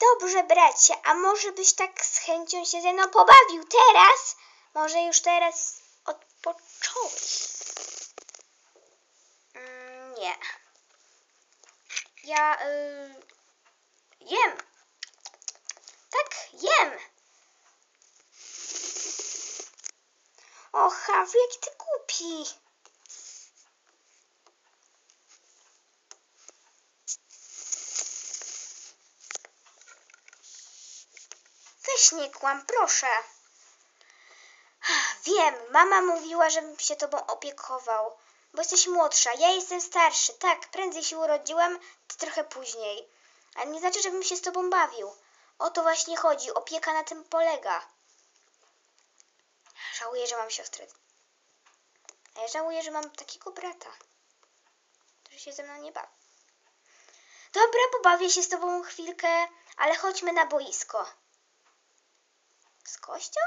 Dobrze, bracie, a może byś tak z chęcią się ze mną pobawił teraz? Może już teraz odpocząłeś? Mm, nie. Ja y, jem. Tak, jem. O, Harvey, jaki ty głupi. Nie kłam, proszę. Wiem, mama mówiła, żebym się tobą opiekował, bo jesteś młodsza, ja jestem starszy. Tak, prędzej się urodziłem, ty trochę później. Ale nie znaczy, żebym się z tobą bawił. O to właśnie chodzi, opieka na tym polega. Żałuję, że mam siostrę. A ja żałuję, że mam takiego brata, który się ze mną nie bawi. Dobra, pobawię się z tobą chwilkę, ale chodźmy na boisko. Z kością?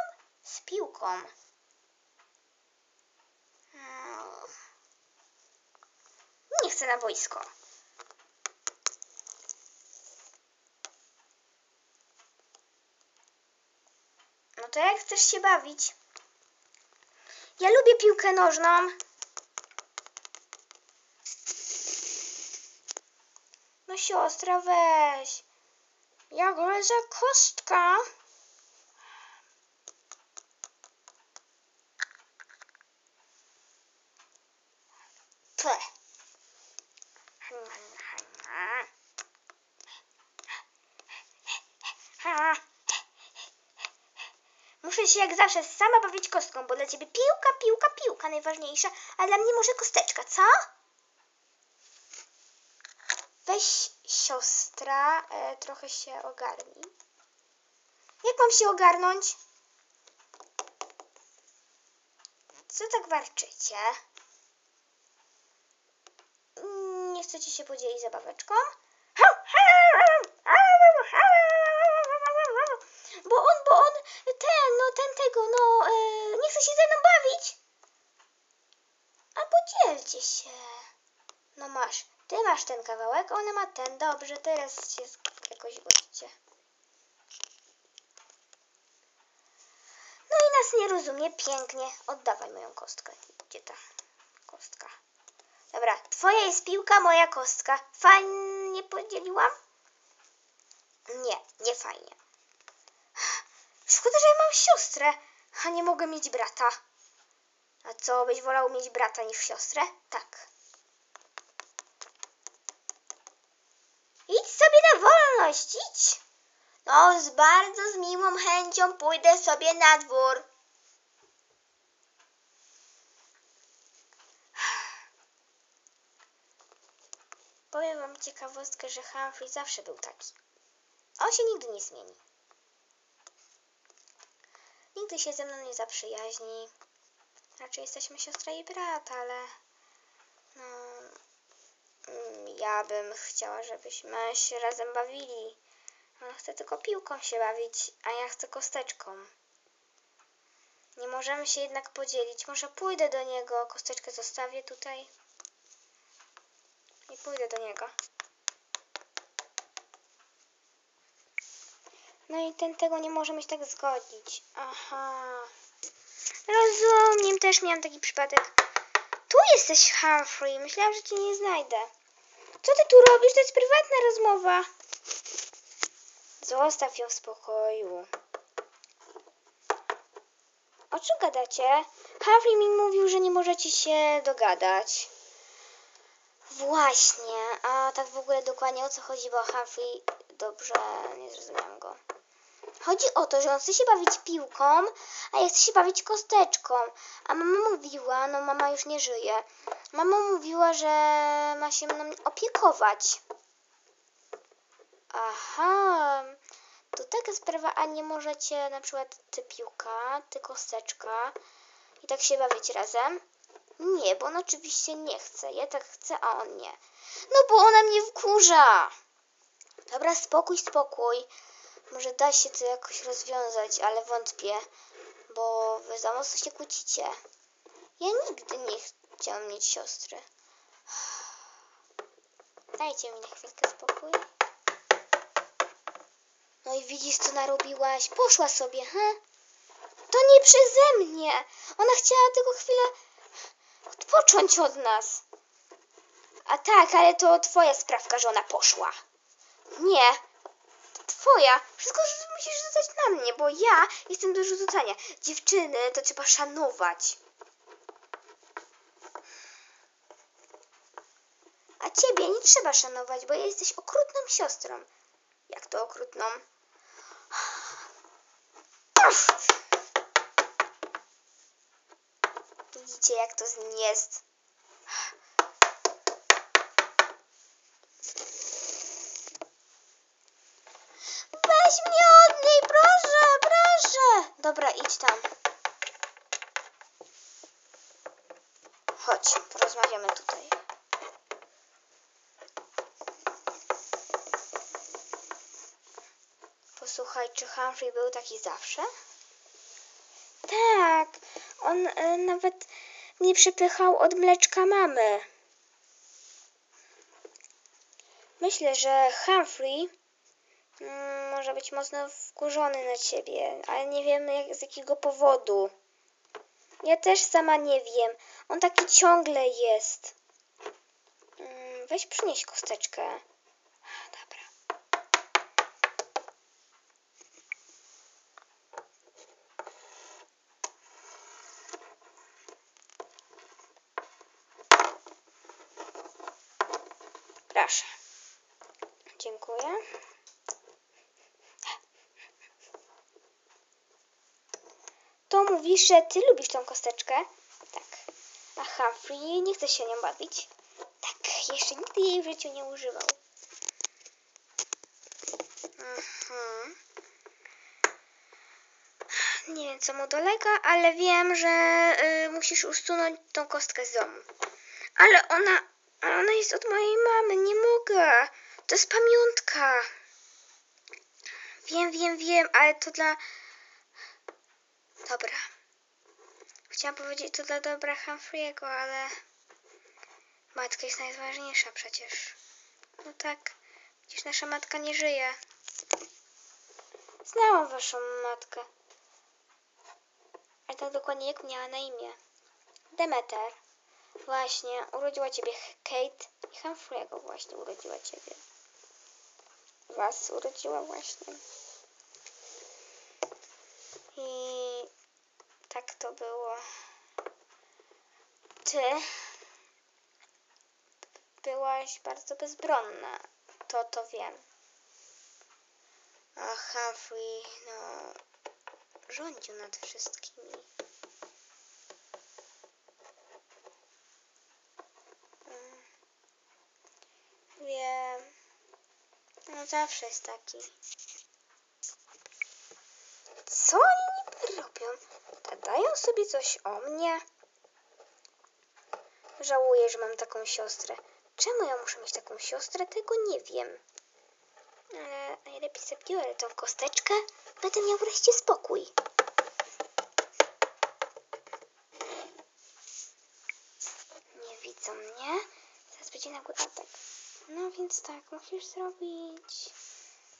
Z piłką. Nie chcę na boisko. No to jak chcesz się bawić? Ja lubię piłkę nożną. No siostra, weź. Ja grę za kostka. Muszę się jak zawsze sama bawić kostką, bo dla ciebie piłka, piłka, piłka najważniejsza, a dla mnie może kosteczka, co? Weź siostra, e, trochę się ogarnij. Jak mam się ogarnąć? Co tak warczycie? Mm, Nie chcecie się podzielić zabaweczką? Bo on, bo on, ten, no ten tego, no, e, nie chce się ze mną bawić. A podzielcie się. No masz, ty masz ten kawałek, ona ma ten. Dobrze, teraz się jakoś godzicie. No i nas nie rozumie, pięknie. Oddawaj moją kostkę. Gdzie ta kostka? Dobra, twoja jest piłka, moja kostka. Fajnie podzieliłam? Nie, nie fajnie. Szkoda, że ja mam siostrę, a nie mogę mieć brata. A co, byś wolał mieć brata niż siostrę? Tak. Idź sobie na wolność, idź. No, z bardzo z miłą chęcią pójdę sobie na dwór. Powiem wam ciekawostkę, że Humphrey zawsze był taki. On się nigdy nie zmieni. Nigdy się ze mną nie zaprzyjaźni. Raczej jesteśmy siostra i brat, ale no, mm, ja bym chciała, żebyśmy się razem bawili. On chce tylko piłką się bawić, a ja chcę kosteczką. Nie możemy się jednak podzielić. Może pójdę do niego, kosteczkę zostawię tutaj pójdę do niego. No i ten tego nie może mieć tak zgodzić. Aha. Rozumiem, też miałam taki przypadek. Tu jesteś, Humphrey. Myślałam, że cię nie znajdę. Co ty tu robisz? To jest prywatna rozmowa. Zostaw ją w spokoju. O czym gadacie? Humphrey mi mówił, że nie możecie się dogadać. Właśnie, a tak w ogóle dokładnie o co chodzi, bo Humphrey dobrze nie zrozumiałam go. Chodzi o to, że on chce się bawić piłką, a ja chcę się bawić kosteczką. A mama mówiła, no mama już nie żyje. Mama mówiła, że ma się mną opiekować. Aha, to taka sprawa, a nie możecie na przykład ty piłka, ty kosteczka i tak się bawić razem? Nie, bo on oczywiście nie chce. Ja tak chcę, a on nie. No bo ona mnie wkurza. Dobra, spokój, spokój. Może da się to jakoś rozwiązać, ale wątpię, bo wy za mocno się kłócicie. Ja nigdy nie chciałam mieć siostry. Dajcie mi na chwilkę spokój. No i widzisz, co narobiłaś? Poszła sobie, he? To nie przeze mnie. Ona chciała tylko chwilę odpocząć od nas. A tak, ale to twoja sprawka, że ona poszła. Nie, to twoja. Wszystko musisz rzucać na mnie, bo ja jestem do rzucania. Dziewczyny to trzeba szanować. A ciebie nie trzeba szanować, bo jesteś okrutną siostrą. Jak to okrutną? Uff. Widzicie, jak to z nim jest. Weź mnie od niej, proszę, proszę. Dobra, idź tam. Chodź, porozmawiamy tutaj. Posłuchaj, czy Humphrey był taki zawsze? Tak, on e, nawet nie przepychał od mleczka mamy. Myślę, że Humphrey mm, może być mocno wkurzony na ciebie, ale nie wiemy jak, z jakiego powodu. Ja też sama nie wiem. On taki ciągle jest. Mm, weź przynieś kosteczkę. Proszę. Dziękuję. To mówisz, że ty lubisz tą kosteczkę? Tak. A Humphrey nie chce się nią bawić? Tak, jeszcze nigdy jej w życiu nie używał. Nie wiem, co mu dolega, ale wiem, że y, musisz usunąć tą kostkę z domu. Ale ona, ale ona jest od mojej mamy, nie mogę. To jest pamiątka. Wiem, wiem, wiem, ale to dla... Dobra. Chciałam powiedzieć to dla dobra Humphrey'ego, ale... Matka jest najważniejsza przecież. No tak, przecież nasza matka nie żyje. Znałam waszą matkę. A tak dokładnie jak miała na imię? Demeter. Właśnie, urodziła ciebie Kate i Humphrey'ego właśnie urodziła ciebie. Was urodziła właśnie. I tak to było. Ty byłaś bardzo bezbronna. To to wiem. A Humphrey, no, rządził nad wszystkimi. Mm. Wiem. No zawsze jest taki. Co oni robią? Gadają sobie coś o mnie? Żałuję, że mam taką siostrę. Czemu ja muszę mieć taką siostrę? Tego nie wiem. Ale najlepiej zabiorę tą kosteczkę. Będę miał wreszcie spokój. Nie widzą mnie. Zaraz będzie nagły atak. No więc tak, musisz zrobić.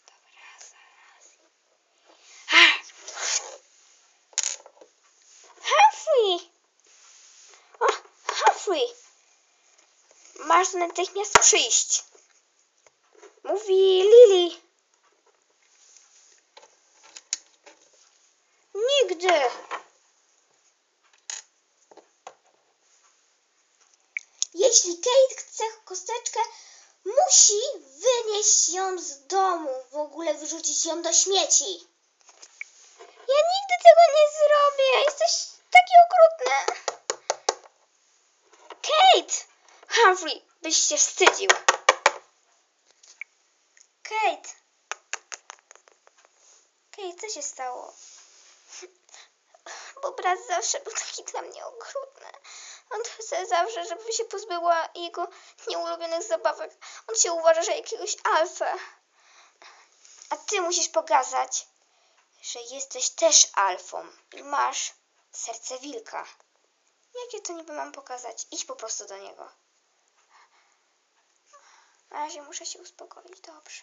Dobra, zaraz. Humphrey! O, Humphrey! Masz natychmiast przyjść. Mówi Lily. Nigdy. Jeśli Kate chce kosteczkę, musi wynieść ją z domu, w ogóle wyrzucić ją do śmieci. Ja nigdy tego nie zrobię. Jesteś taki okrutny. Kate! Humphrey, byś się wstydził. Kate! Kate, co się stało? Bo brat zawsze był taki dla mnie okrutny. On chce zawsze, żebym się pozbyła jego nieulubionych zabawek. On się uważa, że jakiegoś alfę. A ty musisz pokazać, że jesteś też alfą i masz serce wilka. Jakie to niby mam pokazać? Idź po prostu do niego. Na razie muszę się uspokoić. Dobrze.